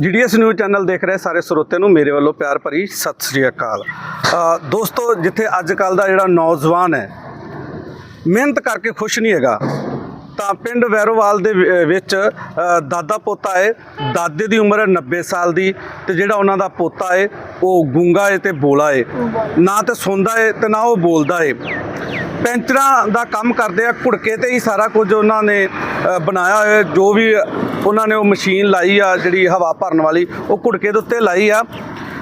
GDS news channel ਦੇਖ ਰਹੇ ਸਾਰੇ ਸਰੋਤਿਆਂ ਨੂੰ, ਮੇਰੇ ਵੱਲੋਂ ਪਿਆਰ ਭਰੀ ਸਤਿ ਸ੍ਰੀ ਅਕਾਲ। ਦੋਸਤੋ, ਜਿੱਥੇ ਅੱਜ ਕੱਲ ਦਾ ਜਿਹੜਾ ਨੌਜਵਾਨ ਹੈ, ਮਿਹਨਤ ਕਰਕੇ ਖੁਸ਼ ਨਹੀਂ ਹੈਗਾ, ਤਾਂ ਪਿੰਡ ਵੈਰੋਵਾਲ ਦੇ ਵਿੱਚ ਦਾਦਾ ਪੋਤਾ ਹੈ, ਦਾਦੇ ਦੀ ਉਮਰ ਹੈ 90 ਸਾਲ ਦੀ, ਤੇ ਜਿਹੜਾ ਉਹਨਾਂ ਦਾ ਪੋਤਾ ਹੈ, ਉਹ ਗੂੰਗਾ ਹੈ ਤੇ ਬੋਲਾ ਹੈ। ਨਾ ਤੇ ਸੁਣਦਾ ਹੈ ਤੇ ਨਾ ਉਹ ਬੋਲਦਾ ਹੈ। ਪੈਂਚਰਾਂ ਦਾ ਕੰਮ ਕਰਦੇ ਆ, ਘੁੜਕੇ ਤੇ ਹੀ ਸਾਰਾ ਕੁਝ ਉਹਨਾਂ ਨੇ ਬਣਾਇਆ ਹੋਇਆ ਜੋ ਵੀ ਉਹਨਾਂ ਨੇ ਉਹ ਮਸ਼ੀਨ ਲਾਈ ਆ, ਜਿਹੜੀ ਹਵਾ ਭਰਨ ਵਾਲੀ, ਉਹ ਘੁੜਕੇ ਦੇ ਉੱਤੇ ਲਾਈ ਆ।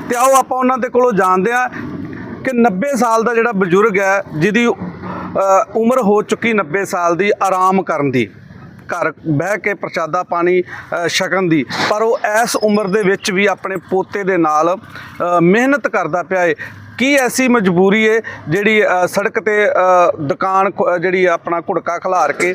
ਤੇ ਆਓ ਆਪਾਂ ਉਹਨਾਂ ਦੇ ਕੋਲੋਂ ਜਾਣਦੇ ਆ ਕਿ 90 ਸਾਲ ਦਾ ਜਿਹੜਾ ਬਜ਼ੁਰਗ ਹੈ, ਜਿਹਦੀ ਉਮਰ ਹੋ ਚੁੱਕੀ 90 ਸਾਲ ਦੀ ਆਰਾਮ ਕਰਨ ਦੀ, ਘਰ ਬਹਿ ਕੇ ਪ੍ਰਸ਼ਾਦਾ ਪਾਣੀ ਛਕਣ ਦੀ। ਪਰ ਉਹ ਇਸ ਉਮਰ ਦੇ ਵਿੱਚ ਵੀ ਆਪਣੇ ਪੋਤੇ ਦੇ ਨਾਲ ਮਿਹਨਤ ਕਰਦਾ ਪਿਆ ਏ। ਕੀ ਐਸੀ ਮਜਬੂਰੀ ਏ ਜਿਹੜੀ ਸੜਕ ਤੇ ਦੁਕਾਨ ਜਿਹੜੀ ਆਪਣਾ ਘੁੜਕਾ ਖਿਲਾਰ ਕੇ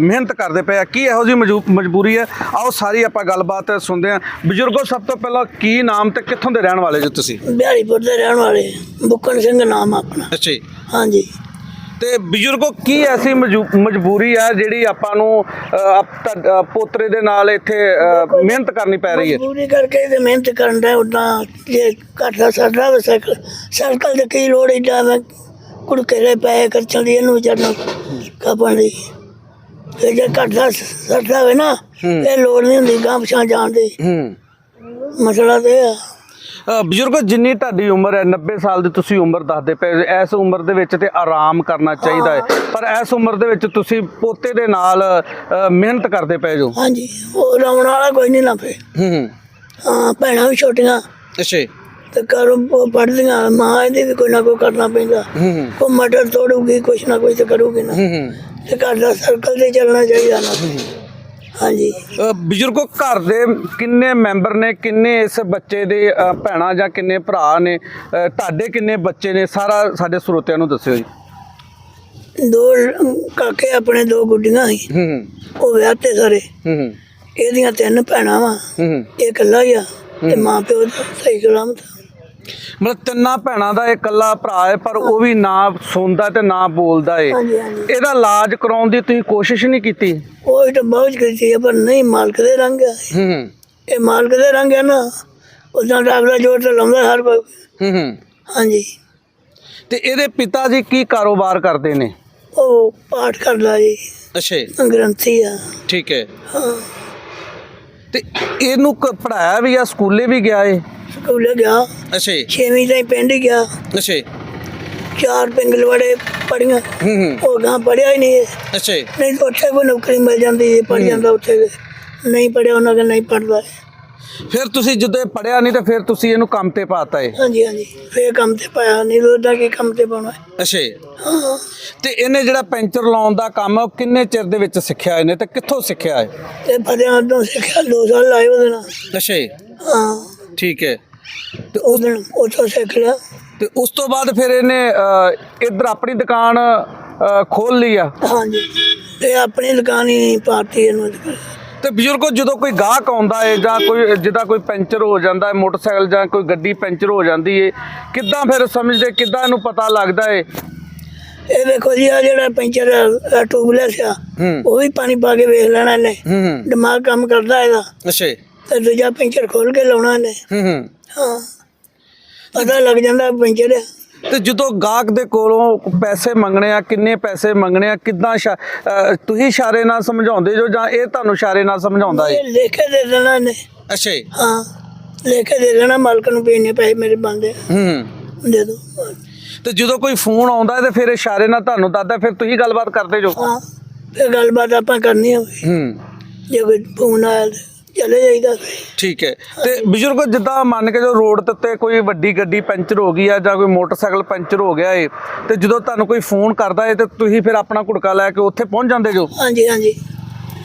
ਮਿਹਨਤ ਕਰਦੇ ਪਏ ਆ? ਕੀ ਇਹੋ ਮਜੂ- ਮਜਬੂਰੀ ਹੈ ਆਓ ਸਾਰੀ ਆਪਾਂ ਗੱਲਬਾਤ ਸੁਣਦੇ ਹਾਂ ਬਜ਼ੁਰਗੋ ਸਭ ਤੋਂ ਪਹਿਲਾਂ ਕੀ ਨਾਮ ਤੇ ਕਿੱਥੋਂ ਦੇ ਰਹਿਣ ਵਾਲੇ ਜੋ ਤੁਸੀਂ? ਬਿਹਾਰੀਪੁਰ ਦੇ ਰਹਿਣ ਵਾਲੇ ਬੁੱਕਣ ਸਿੰਘ ਨਾਮ ਆ ਆਪਣਾ। ਅੱਛਾ ਜੀ। ਹਾਂਜੀ। ਤੇ ਬਜ਼ੁਰਗੋ ਕੀ ਐਸੀ ਮਜੂ- ਮਜਬੂਰੀ ਹੈ ਜਿਹੜੀ ਆਪਾਂ ਨੂੰ ਪੋਤਰੇ ਦੇ ਨਾਲ ਇੱਥੇ ਮਿਹਨਤ ਕਰਨੀ ਪੈ ਰਹੀ ਹੈ? ਮਜ਼ਦੂਰੀ ਕਰਕੇ ਤੇ ਮਿਹਨਤ ਕਰਨ ਦਾ ਉਦਾਂ ਜੇ ਘੱਟ ਦਾ ਸਰਦਾ ਸਾਈਕਲ ਦੇ ਕੀ ਲੋੜ ਏਡਾ ਮੈਂ ਕੁੜਕੇ ਦੇ ਪਏ ਖਰਚਣ ਦੀ ਇਹਨੂੰ ਚੜਨ ਕਾਪਣ ਦੀ ਤੇ ਜੇ ਘੱਟ ਦਾ ਸਰਦਾ ਹੋਵੇ ਨਾ ਇਹ ਲੋੜ ਨਹੀਂ ਹੁੰਦੀ ਗਾਂ ਪਛਾਂ ਜਾਣ ਦੀ। ਹੂੰ। ਮਸਲਾ ਤੇ ਇਹ ਆ। ਬਜ਼ੁਰਗੋ ਜਿੰਨੀ ਤੁਹਾਡੀ ਉਮਰ ਹੈ 90 ਸਾਲ ਦੀ ਤੁਸੀਂ ਉਮਰ ਦੱਸਦੇ ਪਏ ਇਸ ਉਮਰ ਦੇ ਵਿੱਚ ਤੇ ਆਰਾਮ ਕਰਨਾ ਚਾਹੀਦਾ ਹੈ। ਪਰ ਇਸ ਉਮਰ ਦੇ ਵਿੱਚ ਤੁਸੀਂ ਪੋਤੇ ਦੇ ਨਾਲ ਅ, ਮਿਹਨਤ ਕਰਦੇ ਪਏ ਜੋ। ਹਾਂਜੀ। ਉਹ ਲਾਉਣ ਵਾਲਾ ਕੋਈ ਨਹੀਂ ਲਾਪੇ ਹੂੰ ਹੂੰ। ਹਾਂ ਭੈਣਾਂ ਵੀ ਛੋਟੀਆਂ। ਅੱਛਾ ਤੇ ਘਰੋਂ ਪ- ਪੜ੍ਹਦੀਆਂ। ਮਾਂ ਇਹਦੇ ਵੀ ਕੋਈ ਨਾ ਕੋਈ ਕਰਨਾ ਪੈਂਦਾ। ਹੂੰ ਕੋ ਮਟਰ ਤੋੜੂਗੀ ਕੁਛ ਨਾ ਕੁਛ ਤੇ ਕਰੂਗੀ ਨਾ। ਹੂੰ ਤੇ ਘਰ ਦਾ ਸਰਕਲ ਤੇ ਚੱਲਣਾ ਚਾਹੀਦਾ ਨਾ। ਹਾਂਜੀ। ਅ, ਬਜ਼ੁਰਗੋ ਘਰ ਦੇ ਕਿੰਨੇ ਮੈਂਬਰ ਨੇ? ਕਿੰਨੇ ਇਸ ਬੱਚੇ ਦੇ ਅ, ਭੈਣਾਂ ਜਾਂ ਕਿੰਨੇ ਭਰਾ ਨੇ? ਅ, ਤੁਹਾਡੇ ਕਿੰਨੇ ਬੱਚੇ ਨੇ? ਸਾਰਾ ਸਾਡੇ ਸਰੋਤਿਆਂ ਨੂੰ ਦੱਸਿਓ ਜੀ। ਦੋ ਕਾਕੇ ਆਪਣੇ ਦੋ ਗੁੱਡੀਆਂ ਸੀ। ਹੂੰ ਉਹ ਵਿਆਹ ਤੇ ਸਾਰੇ। ਹੂੰ ਇਹਦੀਆਂ ਤਿੰਨ ਭੈਣਾਂ ਵਾ। ਹੂੰ ਇਹ ਇਕੱਲਾ ਹੀ ਆ। ਤੇ ਮਾਂ ਪਿਓ ਸਹੀ ਸਲਾਮਤ ਮਤਲਬ ਤਿੰਨਾਂ ਭੈਣਾਂ ਦਾ ਇਕੱਲਾ ਭਰਾ ਹੈ ਪਰ ਉਹ ਵੀ ਨਾ ਸੁਣਦਾ ਤੇ ਨਾ ਬੋਲਦਾ ਏ। ਹਾਂਜੀ ਹਾਂਜੀ। ਇਹਦਾ ਇਲਾਜ ਕਰਾਉਣ ਦੀ ਤੁਸੀਂ ਕੋਸ਼ਿਸ਼ ਨਹੀਂ ਕੀਤੀ? ਉਹ ਤਾਂ ਬਹੁਤ ਕੀਤੀ ਹੈ ਪਰ ਨਹੀਂ ਮਾਲਕ ਦੇ ਰੰਗ ਹੂੰ ਹੂੰ। ਇਹ ਮਾਲਕ ਦੇ ਰੰਗ ਹੈ ਨਾ ਉਦਾਂ ਡਾਕਟਰ ਜੋਰ ਤੇ ਲਾਉਂਦਾ ਹਰ ਕੋਈ। ਹੂੰ ਹੂੰ। ਹਾਂਜੀ। ਤੇ ਇਹਦੇ ਪਿਤਾ ਜੀ ਕੀ ਕਾਰੋਬਾਰ ਕਰਦੇ ਨੇ? ਉਹ ਪਾਠ ਕਰਦਾ ਜੀ। ਅੱਛਾ ਗ੍ਰੰਥੀ ਆ। ਠੀਕ ਹੈ। ਹਾਂ। ਤੇ ਇਹਨੂੰ ਪੜਾਇਆ ਵੀ ਆ ਸਕੂਲੇ ਵੀ ਗਿਆ ਏ? ਸਕੂਲੇ ਗਿਆ। ਅੱਛਾ ਛੇਵੀਂ ਤਾਈਂ ਪਿੰਡ ਹੀ ਗਿਆ। ਅੱਛਾ ਚਾਰ ਪਿੰਗਲਵਾੜੇ ਪੜੀਆਂ ਹੂੰ ਹੂੰ। ਉਹ ਗਾਂ ਪੜਿਆ ਹੀ ਨਹੀਂ ਅੱਛਾ ਨਹੀਂ ਤਾਂ ਉੱਥੇ ਕੋਈ ਨੌਕਰੀ ਮਿਲ ਜਾਂਦੀ ਹੈ। ਪੜ ਜਾਂਦਾ ਉੱਥੇ ਨਹੀਂ ਪੜਿਆ ਉਹਨਾਂ ਦਾ ਨਹੀਂ ਪੜਦਾ ਫਿਰ ਤੁਸੀਂ ਜਦੋਂ ਪੜਿਆ ਨਹੀਂ ਤਾਂ ਫਿਰ ਤੁਸੀਂ ਇਹਨੂੰ ਕੰਮ ਤੇ ਪਾਤਾ ਏ। ਹਾਂਜੀ ਹਾਂਜੀ। ਫੇਰ ਕੰਮ ਤੇ ਪਾਇਆ। ਨਹੀਂ ਉਹਦਾ ਕੀ ਕੰਮ ਤੇ ਪਾਉਣਾ। ਅੱਛਾ ਹਾਂ ਤੇ ਇਹਨੇ ਜਿਹੜਾ ਪੈਂਚਰ ਲਾਉਣ ਦਾ ਕੰਮ ਆ, ਉਹ ਕਿੰਨੇ ਚਿਰ ਦੇ ਵਿੱਚ ਸਿੱਖਿਆ ਇਹਨੇ ਤੇ ਕਿੱਥੋਂ ਸਿੱਖਿਆ ਹੈ ਤੇ ਫਤਿਆਂ ਤੋਂ ਸਿੱਖਿਆ ਦੋ ਸਾਲ ਲਾਏ ਉਹਦੇ ਨਾਲ। ਅੱਛਾ ਹਾਂ। ਠੀਕ ਹੈ ਤੇ ਉਹ ਦਿਨ ਉੱਥੋਂ ਸਿੱਖ ਲਿਆ। ਤੇ ਉਸ ਤੋਂ ਬਾਅਦ ਫਿਰ ਇਹਨੇ ਇੱਧਰ ਆਪਣੀ ਦੁਕਾਨ ਖੋਲ ਲਈ ਆ। ਹਾਂਜੀ। ਤੇ ਆਪਣੀ ਦੁਕਾਨ ਹੀ ਪਾਤੀ ਇਹਨੂੰ। ਤੇ ਬਜ਼ੁਰਗੋ ਜਦੋਂ ਕੋਈ ਗਾਹਕ ਆਉਂਦਾ ਹੈ ਜਾਂ ਕੋਈ ਜਿਹਦਾ ਕੋਈ ਪੈਂਚਰ ਹੋ ਜਾਂਦਾ ਹੈ ਮੋਟਰਸਾਈਕਲ ਜਾਂ ਕੋਈ ਗੱਡੀ ਪੈਂਚਰ ਹੋ ਜਾਂਦੀ ਹੈ ਕਿੱਦਾਂ ਫਿਰ ਸਮਝਦੇ ਕਿੱਦਾਂ ਇਹਨੂੰ ਪਤਾ ਲੱਗਦਾ ਹੈ ਇਹ ਵੇਖੋ ਜੀ ਆ ਜਿਹੜਾ ਪੈਂਚਰ ਟੂਬਲੈਸ ਆ ਹੂੰ। ਉਹ ਵੀ ਪਾਣੀ ਪਾ ਕੇ ਵੇਖ ਲੈਣਾ ਇਹਨੇ। ਹੂੰ ਦਿਮਾਗ ਕੰਮ ਕਰਦਾ ਇਹਦਾ। ਅੱਛਾ ਤੇ ਦੂਜਾ ਪੈਂਚਰ ਖੋਲ ਕੇ ਲਾਉਣਾ ਇਹਨੇ ਹੂੰ ਹੂੰ। ਹਾਂ। ਪਤਾ ਲੱਗ ਜਾਂਦਾ ਪੈਂਚਰ। ਆ ਤੇ ਜਦੋਂ ਗਾਹਕ ਦੇ ਕੋਲੋਂ ਪੈਸੇ ਮੰਗਣੇ ਆ ਕਿੰਨੇ ਪੈਸੇ ਮੰਗਣੇ ਆ ਕਿੱਦਾਂ ਇਸ਼ਾ- ਤੁਸੀਂ ਇਸ਼ਾਰੇ ਨਾਲ ਸਮਝਾਉਂਦੇ ਜੋ ਜਾਂ ਇਹ ਤੁਹਾਨੂੰ ਇਸ਼ਾਰੇ ਨਾਲ ਸਮਝਾਉਂਦਾ ਹੈ ਇਹ ਲਿਖ ਕੇ ਦੇ ਦੇਣਾ ਇਹਨੇ ਅੱਛਾ ਹਾਂ। ਲਿਖ ਕੇ ਦੇ ਦੇਣਾ ਮਾਲਕ ਨੂੰ ਵੀ ਇੰਨੇ ਪੈਸੇ ਮੇਰੇ ਬਣਦੇ ਆ, ਹੂੰ ਦੇ ਦੋ। ਤੇ ਜਦੋਂ ਕੋਈ ਫੋਨ ਆਉਂਦਾ ਤੇ ਫਿਰ ਇਸ਼ਾਰੇ ਨਾਲ ਤੁਹਾਨੂੰ ਦੱਸਦਾ ਫਿਰ ਤੁਸੀਂ ਗੱਲਬਾਤ ਕਰਦੇ ਜੋ? ਹਾਂ। ਫਿਰ ਗੱਲਬਾਤ ਆਪਾਂ ਕਰਨੀ ਹੋਵੇ ਹੂੰ। ਜੇ ਕੋਈ ਫੋਨ ਆਇਆ ਤੇ ਚਲੇ ਜਾਈਦਾ। ਠੀਕ ਹੈ। ਤੇ ਬਜ਼ੁਰਗੋ ਜਿੱਦਾਂ ਮੰਨ ਕੇ ਜੋ ਰੋਡ ਤੇ ਉੱਤੇ ਕੋਈ ਵੱਡੀ ਗੱਡੀ ਪੈਂਚਰ ਹੋ ਗਈ ਆ ਜਾਂ ਕੋਈ ਮੋਟਰਸਾਈਕਲ ਪੈਂਚਰ ਹੋ ਗਿਆ ਏ ਤੇ ਜਦੋਂ ਤੁਹਾਨੂੰ ਕੋਈ ਫੋਨ ਕਰਦਾ ਏ ਤੇ ਤੁਸੀਂ ਫਿਰ ਆਪਣਾ ਘੁੜਕਾ ਲੈ ਕੇ ਉੱਥੇ ਪਹੁੰਚ ਜਾਂਦੇ ਜੋ? ਹਾਂਜੀ ਹਾਂਜੀ।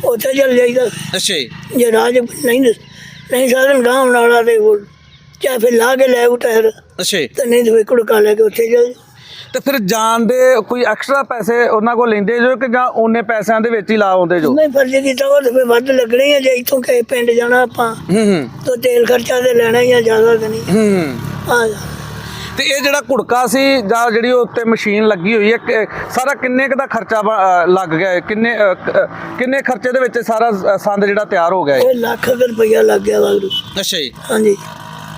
ਉੱਥੇ ਚਲ ਜਾਈਦਾ। ਅੱਛਾ ਜੀ। ਜੇ ਰਾਜ ਨਹੀਂ ਨਹੀਂ ਸਾਧਨ ਗਾਂਵ ਵਾਲਾ ਤੇ ਉਹ ਚਾਹੇ ਫਿਰ ਲਾ ਕੇ ਲੈ ਉਹ ਟਾਇਰ। ਅੱਛਾ ਜੀ। ਤੇ ਨਹੀਂ ਤੇ ਫਿਰ ਕੁੜਕਾ ਲੈ ਕੇ ਉੱਥੇ ਚਲ ਤੇ ਫਿਰ ਜਾਣ ਦੇ ਕੋਈ ਐਕਸਟਰਾ ਪੈਸੇ ਉਹਨਾਂ ਕੋਲ ਲੈਂਦੇ ਜੋ ਕਿ ਜਾਂ ਉਹਨੇ ਪੈਸਿਆਂ ਦੇ ਵਿੱਚ ਹੀ ਲਾ ਆਉਂਦੇ ਜੋ? ਨਹੀਂ ਫਰਜ਼ ਕੀਤਾ ਉਹ ਤੇ ਫਿਰ ਵੱਧ ਲੱਗਣੇ ਆ ਜੇ ਇੱਥੋਂ ਕਿਸੇ ਪਿੰਡ ਜਾਣਾ ਆਪਾਂ। ਹੂੰ ਹੂੰ। ਤਾਂ ਤੇਲ ਖਰਚਾ ਤੇ ਲੈਣਾ ਹੀ ਆ ਜ਼ਿਆਦਾ ਤੇ ਨਹੀਂ। ਹੂੰ ਆ ਤੇ ਇਹ ਜਿਹੜਾ ਘੁੜਕਾ ਸੀ ਜਾਂ ਜਿਹੜੀ ਉਹ ਉੱਤੇ ਮਸ਼ੀਨ ਲੱਗੀ ਹੋਈ ਹੈ ਸਾਰਾ ਕਿੰਨੇ ਕੁ ਦਾ ਖਰਚਾ ਲੱਗ ਗਿਆ ਕਿੰਨੇ ਕਿੰਨੇ ਖਰਚੇ ਦੇ ਵਿੱਚ ਸਾਰਾ ਸੰਦ ਜਿਹੜਾ ਤਿਆਰ ਹੋ ਗਿਆ ਇਹ? ਲੱਖ ਰੁਪਈਆ ਲੱਗ ਗਿਆ ਵਾਗਰੂ ਅੱਛਾ ਜੀ। ਹਾਂਜੀ।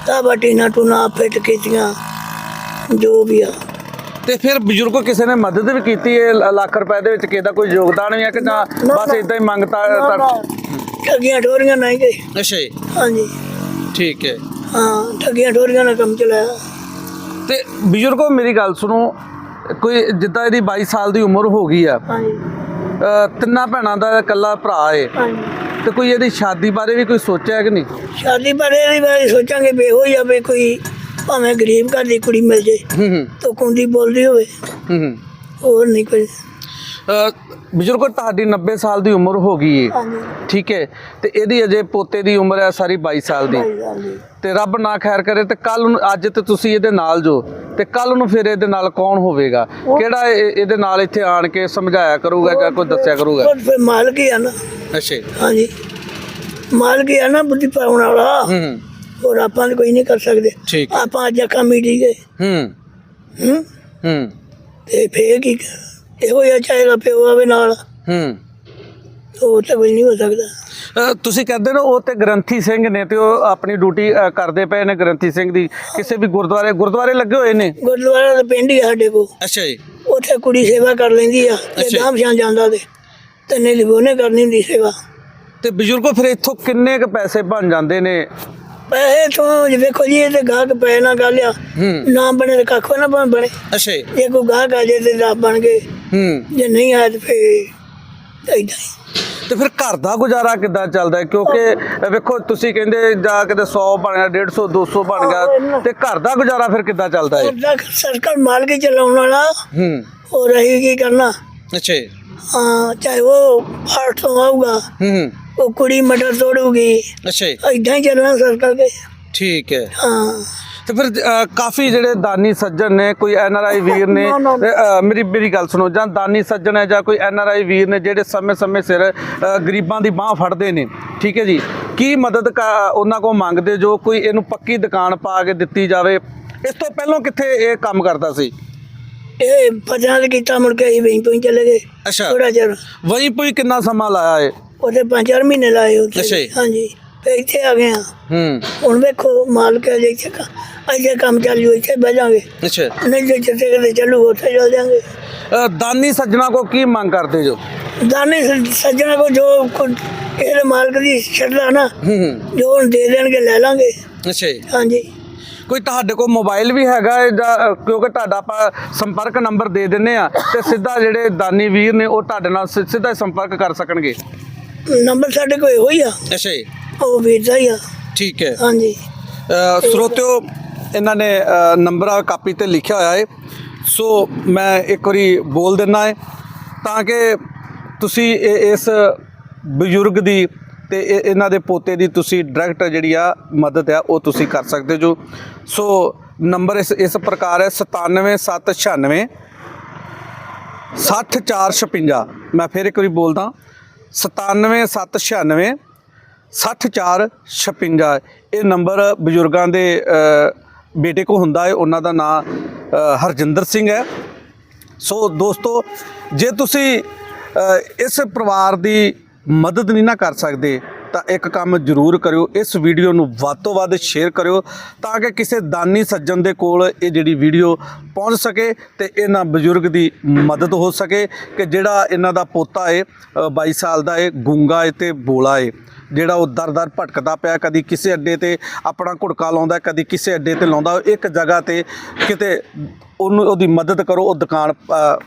ਤਾਂ ਟੀਨਾ ਟੂਨਾ ਫਿੱਟ ਕੀਤੀਆਂ ਜੋ ਵੀ ਆ। ਤੇ ਫਿਰ ਬਜ਼ੁਰਗੋ ਕਿਸੇ ਨੇ ਮਦਦ ਵੀ ਕੀਤੀ ਹੈ ਲ- ਲੱਖ ਰੁਪਏ ਦੇ ਵਿੱਚ ਕਿਸੇ ਦਾ ਕੋਈ ਯੋਗਦਾਨ ਵੀ ਹੈ ਕਿ ਜਾਂ ਨਾ, ਬਸ ਨਾ। ਇਦਾਂ ਹੀ ਮੰਗਤਾ ਠੱਗੀਆਂ ਠੋਰੀਆਂ ਨਹੀਂ ਗਏ। ਅੱਛਾ ਜੀ। ਹਾਂਜੀ। ਠੀਕ ਹੈ। ਹਾਂ ਠੱਗੀਆਂ ਠੋਰੀਆਂ ਨਾਲ ਕੰਮ ਚਲਾਇਆ। ਤੇ ਬਜ਼ੁਰਗੋ ਮੇਰੀ ਗੱਲ ਸੁਣੋ ਕੋਈ ਜਿੱਦਾਂ ਇਹਦੀ 22 ਸਾਲ ਦੀ ਉਮਰ ਹੋ ਗਈ ਆ। ਹਾਂਜੀ। ਅ, ਤਿੰਨਾਂ ਭੈਣਾਂ ਦਾ ਇਕੱਲਾ ਭਰਾ ਏ। ਹਾਂਜੀ। ਤੇ ਕੋਈ ਇਹਦੀ ਸ਼ਾਦੀ ਬਾਰੇ ਵੀ ਕੋਈ ਸੋਚਿਆ ਕਿ ਨਹੀਂ? ਸ਼ਾਦੀ ਬਾਰੇ ਦੀ ਬਾਰੇ ਸੋਚਾਂਗੇ ਵੀ ਇਹੋ ਹੀ ਆ ਵੀ ਕੋਈ ਭਾਵੇਂ ਗਰੀਬ ਘਰ ਦੀ ਕੁੜੀ ਮਿਲ ਜੇ ਹੂੰ ਹੂੰ। ਤਾਂ ਕੁੰਦੀ ਬੋਲਦੀ ਹੋਵੇ। ਹੂੰ ਹੂੰ। ਹੋਰ ਨਹੀਂ ਕੋਈ। ਅ, ਬਜ਼ੁਰਗੋ ਤੁਹਾਡੀ 90 ਸਾਲ ਦੀ ਉਮਰ ਹੋ ਗਈ ਹਾਂਜੀ। ਠੀਕ ਹੈ ਤੇ ਇਹਦੀ ਅਜੇ ਪੋਤੇ ਦੀ ਉਮਰ ਹੈ ਸਾਰੀ 22 ਸਾਲ ਦੀ। ਭਾਈ ਤੇ ਰੱਬ ਨਾ ਖੈਰ ਕਰੇ ਤੇ ਕੱਲ ਨੂੰ ਅੱਜ ਤੇ ਤੁਸੀਂ ਇਹਦੇ ਨਾਲ ਜੋ। ਤੇ ਕੱਲ ਨੂੰ ਫਿਰ ਇਹਦੇ ਨਾਲ ਕੌਣ ਹੋਵੇਗਾ? ਕਿਹੜਾ ਇਹ- ਇਹਦੇ ਨਾਲ ਇੱਥੇ ਆਣ ਕੇ ਸਮਝਾਇਆ ਕਰੂਗਾ ਜਾਂ ਕੋਈ ਦੱਸਿਆ ਕਰੂਗਾ? ਉਹ ਫਿਰ ਮਾਲਕ ਹੀ ਆ ਨਾ। ਅੱਛਾ ਹਾਂਜੀ। ਮਾਲਕ ਹੀ ਆ ਨਾ ਬੁੱਧੀ ਪਾਉਣ ਵਾਲਾ। ਹੂੰ ਹੂੰ। ਹੋਰ ਆਪਾਂ ਕੋਈ ਨਹੀਂ ਕਰ ਸਕਦੇ। ਠੀਕ। ਆਪਾਂ ਅੱਜ ਅੱਖਾਂ ਮੀਟੀ ਗਏ ਹੂੰ। ਹੂੰ। ਹੂੰ। ਤੇ ਫੇਰ ਕੀ ਇਹੋ ਜਿਹਾ ਚਾਹੇਗਾ ਪਿਓ ਆਵੇ ਨਾਲ। ਹੂੰ। ਹੋਰ ਤਾਂ ਕੋਈ ਨਹੀਂ ਹੋ ਸਕਦਾ। ਅ, ਤੁਸੀਂ ਕਹਿੰਦੇ ਨਾ ਉਹ ਤੇ ਗ੍ਰੰਥੀ ਸਿੰਘ ਨੇ ਤੇ ਉਹ ਆਪਣੀ ਡਿਊਟੀ ਅ, ਕਰਦੇ ਪਏ ਨੇ ਗ੍ਰੰਥੀ ਸਿੰਘ ਦੀ। ਕਿਸੇ ਵੀ ਗੁਰਦੁਆਰੇ ਗੁਰਦੁਆਰੇ ਲੱਗੇ ਹੋਏ ਨੇ? ਗੁਰਦੁਆਰਾ ਦਾ ਪਿੰਡ ਹੀ ਆ ਸਾਡੇ ਕੋ ਅੱਛਾ ਜੀ। ਉੱਥੇ ਕੁੜੀ ਸੇਵਾ ਕਰ ਲੈਂਦੀ ਆ। ਤੇ ਅੱਛਾ। ਗਾਂਵ ਸ਼ਾਂ ਜਾਂਦਾ ਤੇ। ਤੇ ਨਹੀਂ ਲਿਬੋ ਨੇ ਕਰਨੀ ਹੁੰਦੀ ਸੇਵਾ। ਤੇ ਬਜ਼ੁਰਗੋ ਫਿਰ ਇੱਥੋਂ ਕਿੰਨੇ ਕ ਪੈਸੇ ਬਣ ਜਾਂਦੇ ਨੇ? ਪੈਸੇ ਤੋਂ ਜੇ ਵੇਖੋ ਜੀ ਇਹ ਤੇ ਗਾਹਕ ਪੈ ਨਾ ਗੱਲ ਆ। ਹੂੰ। ਨਾ ਬਣੇ ਤੇ ਕੱਖ ਨਾ ਬਣ- ਬਣੇ। ਅੱਛਾ ਜੀ। ਜੇ ਕੋਈ ਗਾਹਕ ਆ ਜੇ ਤੇ ਰੱਬ ਬਣ ਗਏ। ਹੂੰ। ਜੇ ਨਹੀਂ ਆਇਆ ਤੇ ਫੇਰ ਏਦਾਂ ਹੀ। ਤੇ ਫਿਰ ਘਰ ਦਾ ਗੁਜ਼ਾਰਾ ਕਿੱਦਾਂ ਚੱਲਦਾ ਹੈ? ਕਿਉਂਕਿ ਵੇਖੋ ਤੁਸੀਂ ਕਹਿੰਦੇ ਜਾ ਕਿਤੇ 100 ਬਣ ਗਿਆ 150 200 ਬਣ ਗਿਆ। ਤੇ ਘਰ ਦਾ ਗੁਜ਼ਾਰਾ ਫਿਰ ਕਿੱਦਾਂ ਚੱਲਦਾ ਹੈ? ਉਹਦਾ ਸਰਕਲ ਮਾਲ ਕੇ ਚਲਾਉਣ ਵਾਲਾ। ਹੂੰ। ਉਹ ਰਹੀ ਕੀ ਕਰਨਾ? ਅੱਛਾ ਜੀ। ਹਾਂ ਚਾਹੇ ਉਹ ਫਾਟ ਤੋਂ ਆਊਗਾ। ਹੂੰ। ਉਹ ਕੁੜੀ ਮਟਰ ਤੋੜੂਗੀ ਅੱਛਾ ਜੀ। ਹੀ ਚੱਲਣਾ ਸਰਕਲ ਕੇ ਠੀਕ ਹੈ। ਹਾਂ। ਤੇ ਫਿਰ ਕਾਫੀ ਜਿਹੜੇ ਦਾਨੀ ਸੱਜਣ ਨੇ ਕੋਈ ਐਨ ਆਰ ਆਈ ਵੀਰ ਨੇ ਨਾ, ਨਾ, ਨਾ। ਅ, ਮੇਰੀ ਮੇਰੀ ਗੱਲ ਸੁਣੋ ਜਾਂ ਦਾਨੀ ਸੱਜਣ ਹੈ ਜਾਂ ਕੋਈ ਐਨ ਆਰ ਆਈ ਵੀਰ ਨੇ ਜਿਹੜੇ ਸਮੇਂ-ਸਮੇਂ ਸਿਰ ਗਰੀਬਾਂ ਦੀ ਬਾਹ ਫੜਦੇ ਨੇ ਠੀਕ ਹੈ ਜੀ। ਕੀ ਮਦਦ ਕਾ- ਉਹਨਾਂ ਕੋਲ ਮੰਗਦੇ ਜੋ ਕੋਈ ਇਹਨੂੰ ਪੱਕੀ ਦੁਕਾਨ ਪਾ ਕੇ ਦਿੱਤੀ ਜਾਵੇ? ਇਸ ਤੋਂ ਪਹਿਲਾਂ ਕਿੱਥੇ ਇਹ ਕੰਮ ਕਰਦਾ ਸੀ? ਇਹ ਪਤਾ ਨਹੀਂ ਕੀਤਾ ਮੁੜ ਕੇ ਅਸੀਂ ਵਹੀਂ ਤੋਂ ਹੀ ਚਲੇ ਗਏ। ਅੱਛਾ। ਥੋੜਾ ਚਿਰ ਵਹੀਂ ਕੋਈ ਕਿੰਨਾ ਸਮਾਂ ਲਾਇਆ ਏ ਉਹਦੇ ਪੰਜ ਚਾਰ ਮਹੀਨੇ ਲਾਏ ਉੱਥੇ। ਅੱਛਾ ਜੀ। ਹਾਂਜੀ ਫੇ ਇੱਥੇ ਆ ਗਏ ਹੂੰ। ਹੁਣ ਵੇਖੋ ਮਾਲਕ ਹੈ ਜੇ ਇੱਥੇ ਕ- ਅਜੇ ਕੰਮ ਚੱਲੂ ਇੱਥੇ ਬਹਿ ਜਾਾਂਗੇ ਅੱਛਾ। ਨਹੀਂ ਜੇ ਜਿੱਥੇ ਕਿਤੇ ਚੱਲੂ ਉੱਥੇ ਚੱਲ ਜਾਾਂਗੇ ਅ, ਦਾਨੀ ਸੱਜਣਾ ਕੋ ਕੀ ਮੰਗ ਕਰਦੇ ਜੋ? ਦਾਨੇ ਸ- ਸੱਜਣਾ ਕੋ ਜੋ ਕੁ- ਇਹਦੇ ਮਾਲਕ ਦੀ ਛੱਡਦਾ ਨਾ ਹੂੰ ਹੂੰ। ਜੋ ਹੁਣ ਦੇ ਦੇਣਗੇ ਲੈ ਲਾਂਗੇ। ਅੱਛਾ ਜੀ। ਹਾਂਜੀ। ਕੋਈ ਤੁਹਾਡੇ ਕੋਲ ਮੋਬਾਈਲ ਵੀ ਹੈਗਾ ਹੈ ਜਾਂ ਅ, ਕਿਉਂਕਿ ਤੁਹਾਡਾ ਆਪਾਂ ਸੰਪਰਕ ਨੰਬਰ ਦੇ ਦਿੰਨੇ ਆ ਤੇ ਸਿੱਧਾ ਜਿਹੜੇ ਦਾਨੀ ਵੀਰ ਨੇ ਉਹ ਤੁਹਾਡੇ ਨਾਲ ਸਿ- ਸਿੱਧਾ ਹੀ ਸੰਪਰਕ ਕਰ ਸਕਣਗੇ। ਨੰਬਰ ਸਾਡੇ ਕੋਲ ਇਹੋ ਹੀ ਆ। ਅੱਛਾ ਜੀ। ਉਹ ਵੀਰ ਦਾ ਹੀ ਆ। ਠੀਕ ਹੈ। ਹਾਂਜੀ। ਸਰੋਤਿਓ ਇਹਨਾਂ ਨੇ ਅ, ਨੰਬਰ ਆ ਕਾਪੀ ਤੇ ਲਿਖਿਆ ਹੋਇਆ ਹੈ ਸੋ ਮੈਂ ਇੱਕ ਵਾਰੀ ਬੋਲ ਦਿੰਨਾ ਹੈ ਤਾਂ ਕਿ ਤੁਸੀਂ ਇਹ- ਇਸ ਬਜ਼ੁਰਗ ਦੀ ਤੇ ਇਹ- ਇਹਨਾਂ ਦੇ ਪੋਤੇ ਦੀ ਤੁਸੀਂ ਡਾਇਰੈਕਟ ਜਿਹੜੀ ਆ ਮਦਦ ਆ ਉਹ ਤੁਸੀਂ ਕਰ ਸਕਦੇ ਜੋ। ਸੋ ਨੰਬਰ ਇਸ ਇਸ ਪ੍ਰਕਾਰ ਹੈ 97796 60456 ਮੈਂ ਫਿਰ ਇੱਕ ਵਾਰੀ ਬੋਲਦਾ। 97796 60456 ਇਹ ਨੰਬਰ ਬਜ਼ੁਰਗਾਂ ਦੇ ਬੇਟੇ ਕੋ ਹੁੰਦਾ ਹੈ। ਉਹਨਾਂ ਦਾ ਨਾਮ ਹਰਜਿੰਦਰ ਸਿੰਘ ਹੈ। ਸੋ ਦੋਸਤੋ, ਜੇ ਤੁਸੀਂ ਇਸ ਪਰਿਵਾਰ ਦੀ ਮਦਦ ਨਹੀਂ ਨਾ ਕਰ ਸਕਦੇ ਤਾਂ ਇੱਕ ਕੰਮ ਜ਼ਰੂਰ ਕਰਿਓ ਇਸ ਵੀਡੀਓ ਨੂੰ ਵੱਧ ਤੋਂ ਵੱਧ ਸ਼ੇਅਰ ਕਰਿਓ ਤਾਂ ਕਿ ਕਿਸੇ ਦਾਨੀ ਸੱਜਣ ਦੇ ਕੋਲ ਇਹ ਜਿਹੜੀ ਵੀਡੀਓ ਪਹੁੰਚ ਸਕੇ ਤੇ ਇਹਨਾਂ ਬਜ਼ੁਰਗ ਦੀ ਮਦਦ ਹੋ ਸਕੇ ਕਿ ਜਿਹੜਾ ਇਹਨਾਂ ਦਾ ਪੋਤਾ ਏ ਅ, 22 ਸਾਲ ਦਾ ਏ ਗੂੰਗਾ ਏ ਤੇ ਬੋਲਾ ਏ। ਜਿਹੜਾ ਉਹ ਦਰ-ਦਰ ਭਟਕਦਾ ਪਿਆ, ਕਦੀ ਕਿਸੇ ਅੱਡੇ ਤੇ ਆਪਣਾ ਘੁੜਕਾ ਲਾਉਂਦਾ, ਕਦੀ ਕਿਸੇ ਅੱਡੇ ਤੇ ਲਾਉਂਦਾ, ਇੱਕ ਜਗ੍ਹਾ ਤੇ ਕਿਤੇ ਉਹਨੂੰ, ਉਹਦੀ ਮਦਦ ਕਰੋ, ਉਹ ਦੁਕਾਨ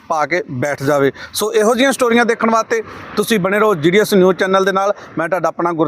ਪਾ ਕੇ ਬੈਠ ਜਾਵੇ। ਸੋ ਇਹੋ ਜਿਹੀਆਂ ਸਟੋਰੀਆਂ ਦੇਖਣ ਵਾਸਤੇ ਤੁਸੀਂ ਬਣੇ ਰਹੋ ਜੀਡੀਐਸ ਨਿਊਜ਼ ਚੈਨਲ ਦੇ ਨਾਲ। ਮੈਂ ਤੁਹਾਡਾ ਆਪਣਾ ਗੁਰਦੇ